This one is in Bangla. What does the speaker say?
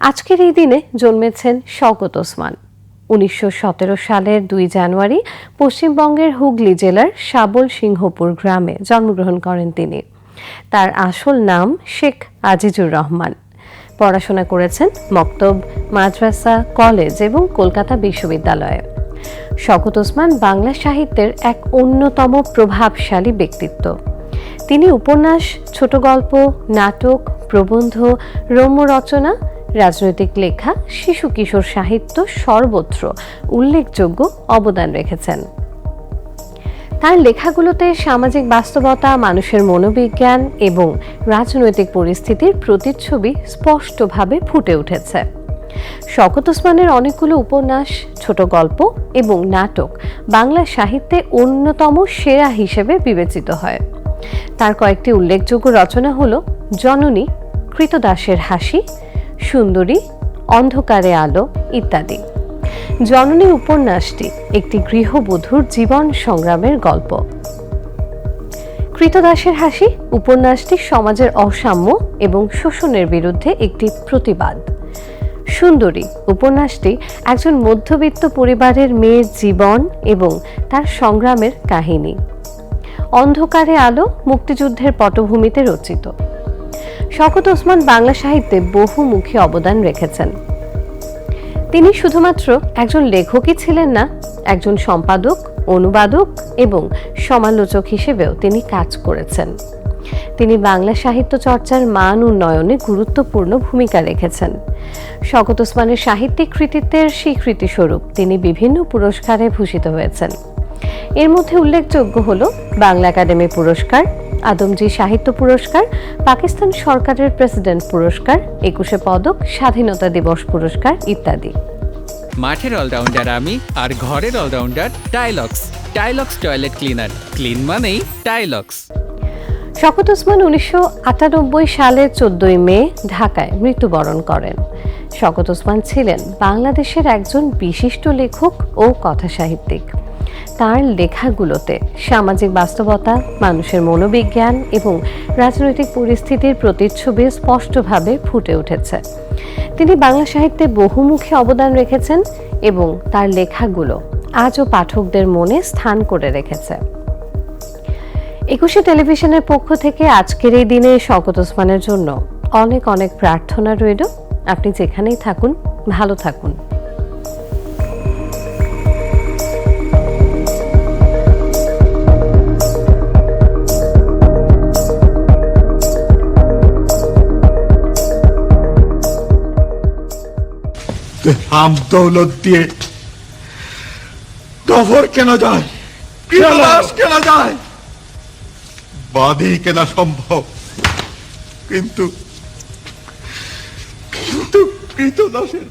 আজকের এই দিনে জন্মেছেন শওকত ওসমান। উনিশশো সতেরো সালের দুই জানুয়ারি পশ্চিমবঙ্গের হুগলি জেলার সাবল সিংহপুর গ্রামে জন্মগ্রহণ করেন তিনি। তার আসল নাম শেখ আজিজুর রহমান। পড়াশোনা করেছেন মক্তব, মাদ্রাসা, কলেজ এবং কলকাতা বিশ্ববিদ্যালয়ে। শওকত ওসমান বাংলা সাহিত্যের এক অন্যতম প্রভাবশালী ব্যক্তিত্ব। তিনি উপন্যাস ছোট গল্প নাটক প্রবন্ধ রম্য রচনা রাজনৈতিক লেখা, শিশু কিশোর সাহিত্য সর্বত্র উল্লেখযোগ্য অবদান রেখেছেন। তার লেখাগুলোতে সামাজিক বাস্তবতা, মানুষের মনোবিজ্ঞান এবং রাজনৈতিক পরিস্থিতির প্রতিচ্ছবি স্পষ্টভাবে ফুটে উঠেছে। শওকত ওসমানের অনেকগুলো উপন্যাস, ছোট গল্প এবং নাটক বাংলা সাহিত্যে অন্যতম সেরা হিসেবে বিবেচিত হয়। তার কয়েকটি উল্লেখযোগ্য রচনা হল জননী কৃতদাসের হাসি, সুন্দরী, অন্ধকারে আলো ইত্যাদি। জননী উপন্যাসটি একটি গৃহবধূর জীবন সংগ্রামের গল্প। কৃতদাসের হাসি উপন্যাসটি সমাজের অসাম্য এবং শোষণের বিরুদ্ধে একটি প্রতিবাদ। সুন্দরী উপন্যাসটি একজন মধ্যবিত্ত পরিবারের মেয়ের জীবন এবং তার সংগ্রামের কাহিনী। অন্ধকারে আলো মুক্তিযুদ্ধের পটভূমিতে রচিত। শওকত ওসমান বাংলা সাহিত্যে বহুমুখী অবদান রেখেছেন। তিনি শুধুমাত্র একজন লেখকই ছিলেন না, একজন সম্পাদক, অনুবাদক এবং সমালোচক হিসেবেও তিনি কাজ করেছেন। তিনি বাংলা সাহিত্য চর্চার মান উন্নয়নে গুরুত্বপূর্ণ ভূমিকা রেখেছেন। শকত ওসমানের সাহিত্যিক কৃতিত্বের স্বীকৃতি স্বরূপ তিনি বিভিন্ন পুরস্কারে ভূষিত হয়েছেন। এর মধ্যে উল্লেখযোগ্য হল বাংলা একাডেমি পুরস্কার আদমজি সাহিত্য পুরস্কার পাকিস্তান সরকারের প্রেসিডেন্ট পুরস্কার একুশে পদক স্বাধীনতা দিবস পুরস্কার ইত্যাদি। মাঠের অলরাউন্ডার আমি আর ঘরের allrounder Tylox. Tylox toilet cleaner. Clean মানেই টাইলক্স। শকত ওসমান উনিশশো আটানব্বই সালের চোদ্দই মে ঢাকায় মৃত্যুবরণ করেন। শকত ওসমান ছিলেন বাংলাদেশের একজন বিশিষ্ট লেখক ও কথাসাহিত্যিক। তার লেখাগুলোতে সামাজিক বাস্তবতা, মানুষের মনোবিজ্ঞান এবং রাজনৈতিক পরিস্থিতির প্রতিচ্ছবি স্পষ্টভাবে ফুটে উঠেছে। তিনি বাংলা সাহিত্যে বহুমুখী অবদান রেখেছেন এবং তার লেখাগুলো আজও পাঠকদের মনে স্থান করে রেখেছে। একুশে টেলিভিশনের পক্ষ থেকে আজকের এই দিনে শওকত ওসমানের জন্য অনেক অনেক প্রার্থনা রইল। আপনি যেখানেই থাকুন, ভালো থাকুন। হাম দৌলত দিয়ে গফর কেন যায় কৃতদাস কেন যায়। বাদি কেনা সম্ভব। কিন্তু কিন্তু কৃতদাসের